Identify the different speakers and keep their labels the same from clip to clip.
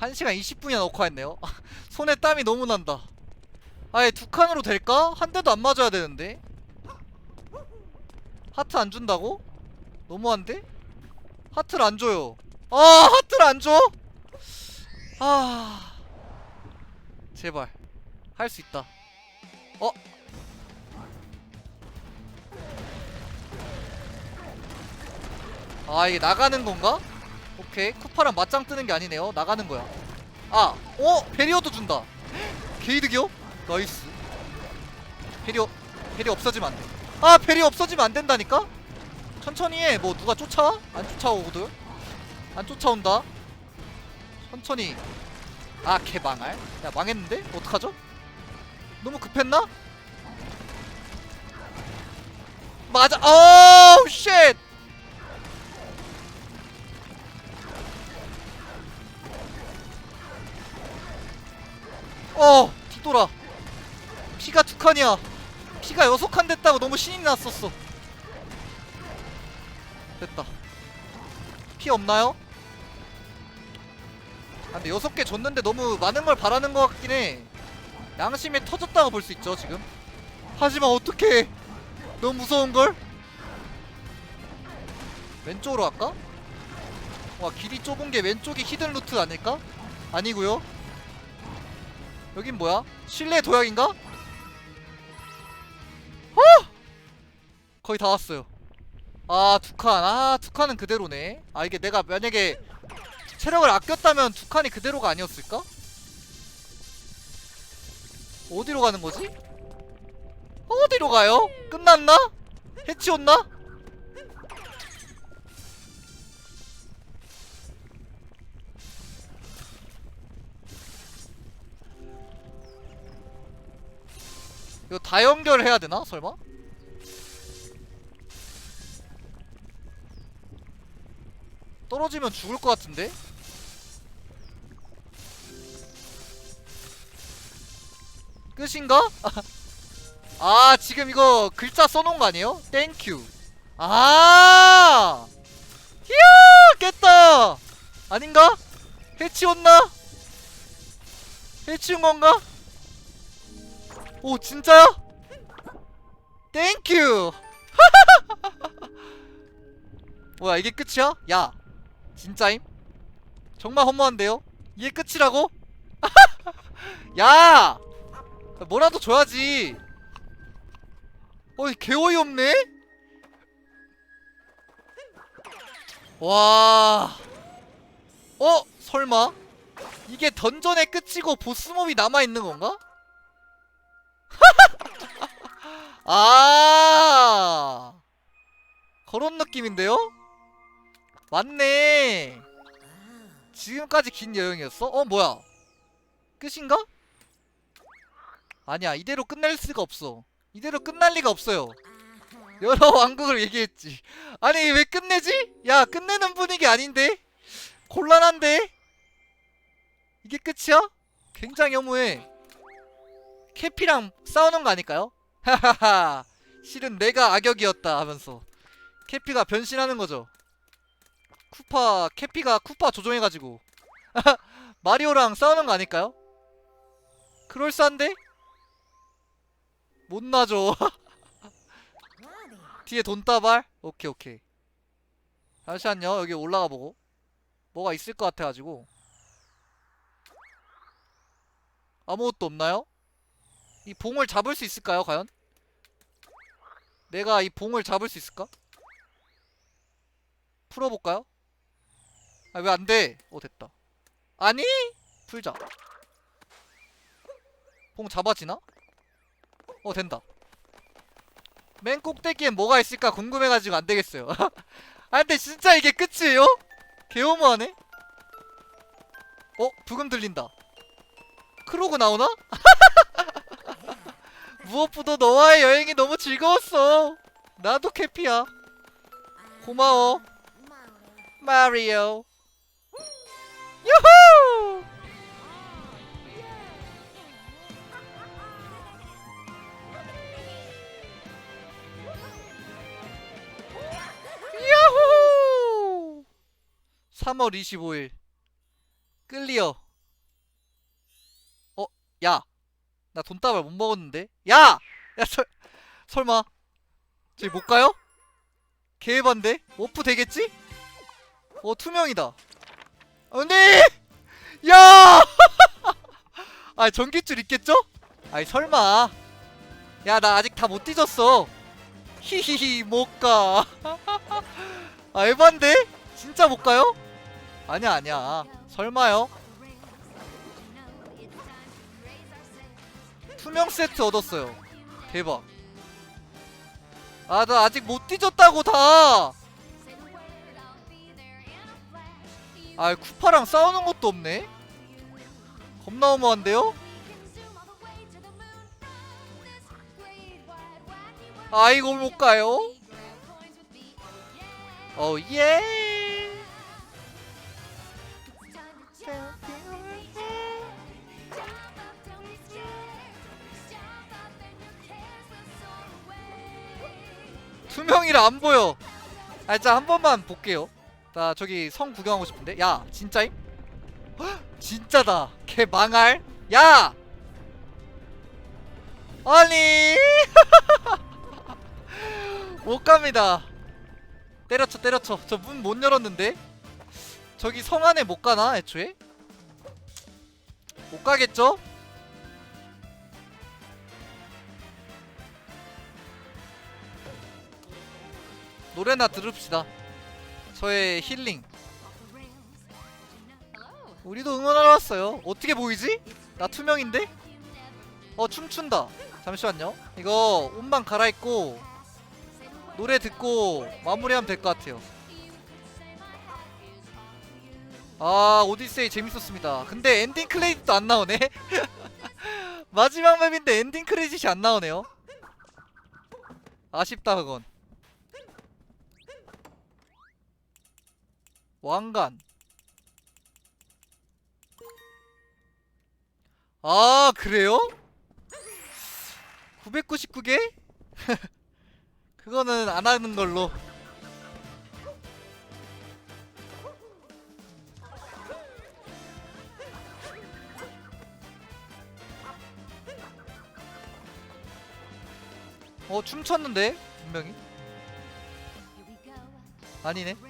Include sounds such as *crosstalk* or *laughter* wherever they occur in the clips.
Speaker 1: 1시간 20분이나 녹화했네요 손에 땀이 너무 난다 아예 두 칸으로 될까? 한 대도 안 맞아야 되는데 하트 안 준다고? 너무한데? 하트를 안 줘요 아 하트를 안 줘? 아 제발 할 수 있다 어? 아 이게 나가는 건가? 오케이 쿠파랑 맞짱 뜨는 게 아니네요 나가는 거야 아! 어? 베리어도 준다 *gasps* 게이득이요? 나이스 베리어 베리어 없어지면 안돼 아 베리어 없어지면 안 된다니까? 천천히 해뭐 누가 쫓아와? 안 쫓아오거든? 안 쫓아온다 천천히 아 개망할 야 망했는데? 어떡하죠? 너무 급했나? 맞아 어우 쉣 어 뒤돌아 피가 두 칸이야 피가 여섯 칸 됐다고 너무 신이 났었어 됐다 피 없나요? 아, 근데 여섯 개 줬는데 너무 많은 걸 바라는 것 같긴 해 양심이 터졌다고 볼 수 있죠 지금 하지만 어떡해 너무 무서운걸? 왼쪽으로 할까? 와 길이 좁은 게 왼쪽이 히든 루트 아닐까? 아니고요 여긴 뭐야? 실내 도약인가? 어! 거의 다 왔어요 아 두칸 아 두 칸은 그대로네 아 이게 내가 만약에 체력을 아꼈다면 두 칸이 그대로가 아니었을까? 어디로 가는 거지? 어디로 가요? 끝났나? 해치웠나? 이거 다 연결해야 되나? 설마? 떨어지면 죽을 것 같은데? 끝인가? *laughs* 아 지금 이거 글자 써놓은 거 아니에요? 땡큐 아 이야 깼다 아닌가? 해치웠나? 해치운 건가? 오 진짜야? 땡큐 *laughs* 뭐야 이게 끝이야? 야 진짜임? 정말 허무한데요? 이게 끝이라고? *laughs* 야! 뭐라도 줘야지 어이 개어이 없네? 와 어? 설마? 이게 던전의 끝이고 보스몹이 남아있는 건가? *laughs* 아 그런 느낌인데요? 맞네 지금까지 긴 여행이었어? 어 뭐야 끝인가? 아니야 이대로 끝낼 수가 없어 이대로 끝날 리가 없어요 여러 *laughs* 왕국을 얘기했지 아니 왜 끝내지? 야 끝내는 분위기 아닌데? 곤란한데? 이게 끝이야? 굉장히 허무해 캐피랑 싸우는 거 아닐까요? *laughs* 하하하 실은 내가 악역이었다 하면서 캐피가 변신하는 거죠 쿠파 캐피가 쿠파 조종해가지고 *laughs* 마리오랑 싸우는 거 아닐까요? 그럴싸한데? 못 나죠 *laughs* 뒤에 돈다발? 오케이 오케이 잠시만요 여기 올라가 보고 뭐가 있을 것 같아가지고 아무것도 없나요? 이 봉을 잡을 수 있을까요 과연? 내가 이 봉을 잡을 수 있을까? 풀어볼까요? 아 왜 안돼 오 됐다 아니 풀자 봉 잡아지나? 어 된다 맨 꼭대기엔 뭐가 있을까 궁금해가지고 안되겠어요 *laughs* 아 근데 진짜 이게 끝이에요? 개호무하네 어? 부금 들린다 크로그 나오나? *laughs* 무엇보다 너와의 여행이 너무 즐거웠어. 나도 캐피야. 고마워. 마리오. 유후! 야호 3월 25일. 클리어 야! 나 돈다발 못 먹었는데? 야! 야, 설, 설마. 저기 못 가요? 개반데? 워프 되겠지? 어, 투명이다. 아, 근데! 야! *laughs* 아, 전기줄 있겠죠? 아이, 설마. 야, 나 아직 다 못 뒤졌어. 히히히, 못 가. *laughs* 아, 에반데? 진짜 못 가요? 아니야. 설마요? 투명 세트 얻었어요. 대박. 아, 나 아직 못 뒤졌다고 다. 아, 쿠파랑 싸우는 것도 없네. 겁나 어마한데요? 아, 이걸 못 가요? 어, 예. 투명이라 안 보여. 아, 진짜 한 번만 볼게요. 나 저기 성 구경하고 싶은데. 야, 진짜임? 헉, 진짜다. 개 망할. 야! 아니. *laughs* 못 갑니다. 때려쳐, 때려쳐. 저 문 못 열었는데. 저기 성 안에 못 가나, 애초에? 못 가겠죠? 노래나 들읍시다. 저의 힐링. 우리도 응원하러 왔어요. 어떻게 보이지? 나 투명인데? 어 춤춘다. 잠시만요. 이거 옷만 갈아입고 노래 듣고 마무리하면 될 것 같아요. 아 오디세이 재밌었습니다. 근데 엔딩 크레딧도 안 나오네. *laughs* 마지막 맵인데 엔딩 크레딧이 안 나오네요. 아쉽다 그건. 왕관. 아, 그래요? 999개? *laughs* 그거는 안 하는 걸로. 어, 춤췄는데? 분명히? 아니네.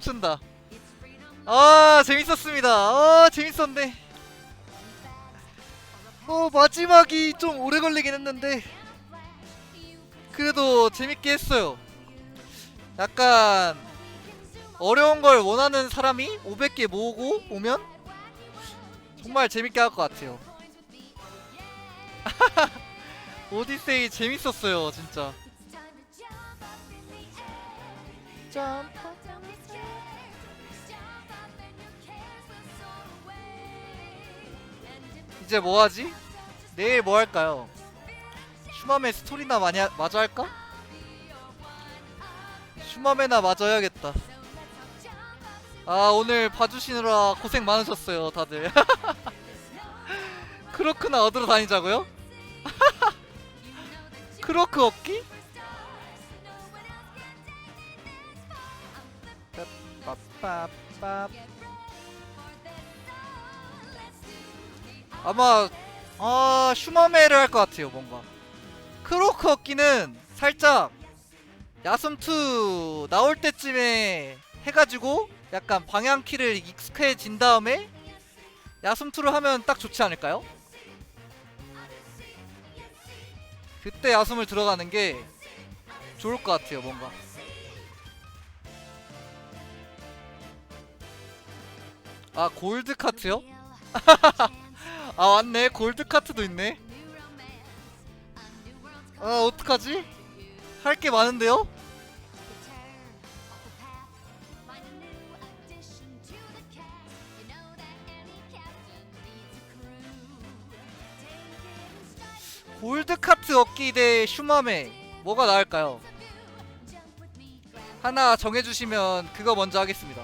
Speaker 1: 춤춘다. 아 재밌었습니다. 어 재밌었네. 어 마지막이 좀 오래 걸리긴 했는데 그래도 재밌게 했어요. 약간 어려운 걸 원하는 사람이 500개 모으고 오면 정말 재밌게 할 것 같아요. *laughs* 오디세이 재밌었어요, 진짜. 이제 뭐 하지? 내일 뭐 할까요? 슈마메 스토리나 하, 마저 할까? 슈마메나 마저 해야겠다. 아 오늘 봐주시느라 고생 많으셨어요 다들. *laughs* 크로크나 얻으러 다니자고요? *laughs* 크로크 얻기? 빠빠빠. 아마 아 슈마메를 할 것 같아요 뭔가 크로크 얻기는 살짝 야숨2 나올 때쯤에 해가지고 약간 방향키를 익숙해진 다음에 야숨2를 하면 딱 좋지 않을까요? 그때 야숨을 들어가는 게 좋을 것 같아요 뭔가 아 골드 카트요? *laughs* 아 맞네 골드 카트도 있네 아 어떡하지? 할 게 많은데요? 골드 카트 얻기 대 슈마메 뭐가 나을까요? 하나 정해주시면 그거 먼저 하겠습니다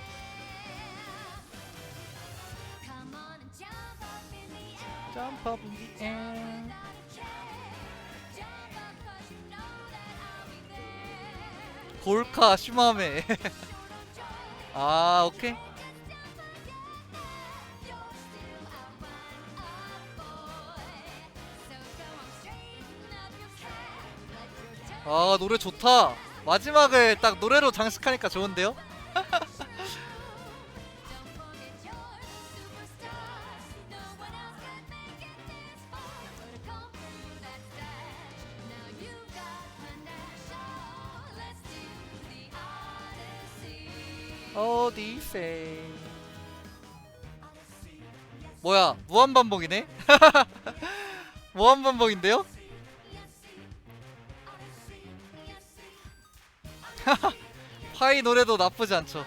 Speaker 1: Jump up in the air. 골카 슈마메. *laughs* 아 오케이.
Speaker 2: 아 노래 좋다. 마지막을 딱 노래로 장식하니까 좋은데요? 어디세 뭐야 무한반복이네? *laughs* 무한반복인데요? *laughs* 파이 노래도 나쁘지 않죠